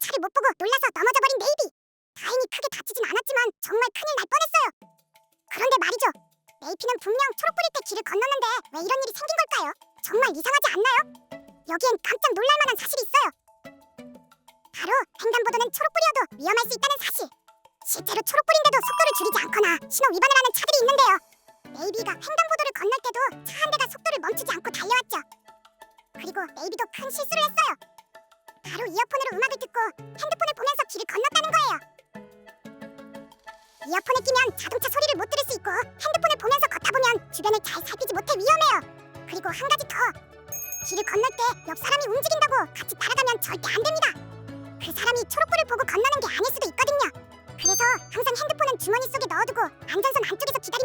차를 못 보고 놀라서 넘어져 버린 네이비. 다행히 크게 다치진 않았지만 정말 큰일 날 뻔했어요. 그런데 말이죠. 네이피는 분명 초록불일 때 길을 건넜는데 왜 이런 일이 생긴 걸까요? 정말 이상하지 않나요? 여기엔 깜짝 놀랄 만한 사실이 있어요. 바로 횡단보도는 초록불이어도 위험할 수 있다는 사실. 실제로 초록불인데도 속도를 줄이지 않거나 신호 위반을 하는 차들이 있는데요. 네이비가 횡단보도를 건널 때도 차 한 대가 속도를 멈추지 않고 달려왔죠. 그리고 네이비도 큰 실수를 했어요. 바로 이어폰으로 음악을 듣고 핸드폰을 보면서 길을 건넜다는 거예요. 이어폰을 끼면 자동차 소리를 못 들을 수 있고 핸드폰을 보면서 걷다 보면 주변을 잘 살피지 못해 위험해요. 그리고 한 가지 더. 길을 건널 때 옆 사람이 움직인다고 같이 따라가면 절대 안 됩니다. 그 사람이 초록불을 보고 건너는 게 아닐 수도 있거든요. 그래서 항상 핸드폰은 주머니 속에 넣어두고 안전선 안쪽에서 기다리면